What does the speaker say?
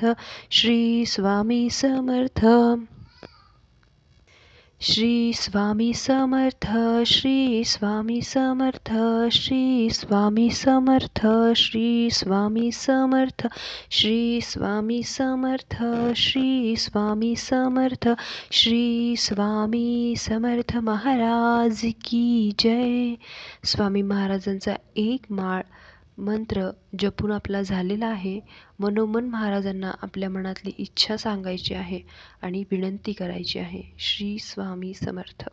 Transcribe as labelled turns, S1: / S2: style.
S1: समर्थ श्री स्वामी समर्थ. श्री स्वामी समर्थ श्री स्वामी समर्थ श्री स्वामी समर्थ श्री स्वामी समर्थ श्री स्वामी समर्थ श्री स्वामी समर्थ श्री स्वामी समर्थ महाराज की जय. स्वामी महाराजांचा एक माळ मंत्र जपून आपला झालेला आहे मनोमन महाराजांना आपल्या मनातली इच्छा सांगायची आहे आणि विनंती करायची आहे. श्री स्वामी समर्थ.